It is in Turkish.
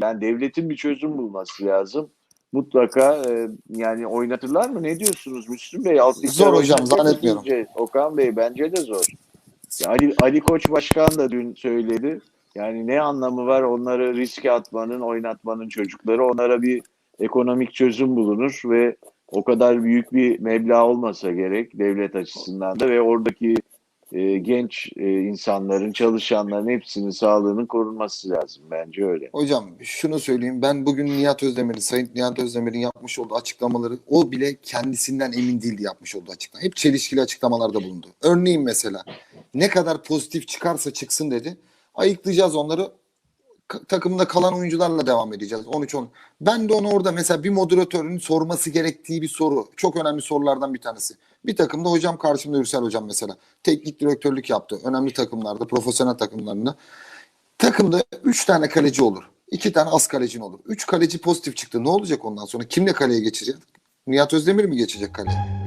Ben devletin bir çözüm bulması lazım. Mutlaka e, yani oynatırlar mı? Ne diyorsunuz Müslüm Bey? Alt ligler Zor hocam, zannetmiyorum. sizce? Okan Bey bence de zor. Ya Ali, Ali Koç Başkan da dün söyledi. Yani ne anlamı var onları riske atmanın, oynatmanın çocukları. Onlara bir ekonomik çözüm bulunur ve o kadar büyük bir meblağ olmasa gerek devlet açısından da ve oradaki genç e, insanların, çalışanların hepsinin sağlığının korunması lazım. Bence öyle. Hocam şunu söyleyeyim. Ben bugün Nihat Özdemir'in, Sayın Nihat Özdemir'in yapmış olduğu açıklamaları o bile kendisinden emin değildi yapmış olduğu açıklama. Hep çelişkili açıklamalarda bulundu. Örneğin mesela ne kadar pozitif çıkarsa çıksın dedi. Ayıklayacağız onları. Takımda kalan oyuncularla devam edeceğiz. 13-10. Ben de onu orada mesela bir moderatörün sorması gerektiği bir soru. Çok önemli sorulardan bir tanesi. Bir takımda hocam karşımda Ürsel hocam mesela. Teknik direktörlük yaptı. Önemli takımlarda, profesyonel takımlarında. Takımda 3 tane kaleci olur. 2 tane az kalecin olur. 3 kaleci pozitif çıktı. Ne olacak ondan sonra? Kimle kaleye geçecek? Nihat Özdemir mi geçecek kaleye?